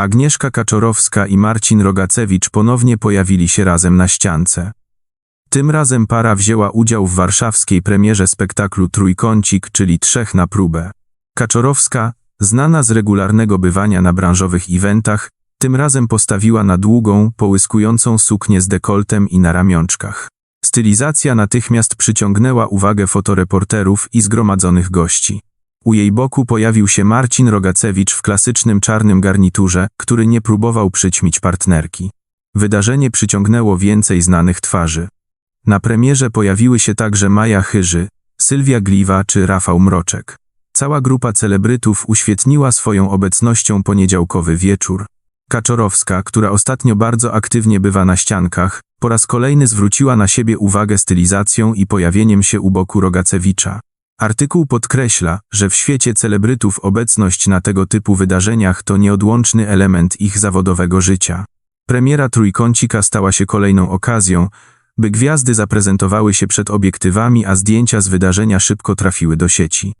Agnieszka Kaczorowska i Marcin Rogacewicz ponownie pojawili się razem na ściance. Tym razem para wzięła udział w warszawskiej premierze spektaklu Trójkącik, czyli Trzech na próbę. Kaczorowska, znana z regularnego bywania na branżowych eventach, tym razem postawiła na długą, połyskującą suknię z dekoltem i na ramionczkach. Stylizacja natychmiast przyciągnęła uwagę fotoreporterów i zgromadzonych gości. U jej boku pojawił się Marcin Rogacewicz w klasycznym czarnym garniturze, który nie próbował przyćmić partnerki. Wydarzenie przyciągnęło więcej znanych twarzy. Na premierze pojawiły się także Maja Chyży, Sylwia Gliwa czy Rafał Mroczek. Cała grupa celebrytów uświetniła swoją obecnością poniedziałkowy wieczór. Kaczorowska, która ostatnio bardzo aktywnie bywa na ściankach, po raz kolejny zwróciła na siebie uwagę stylizacją i pojawieniem się u boku Rogacewicza. Artykuł podkreśla, że w świecie celebrytów obecność na tego typu wydarzeniach to nieodłączny element ich zawodowego życia. Premiera Trójkącika stała się kolejną okazją, by gwiazdy zaprezentowały się przed obiektywami, a zdjęcia z wydarzenia szybko trafiły do sieci.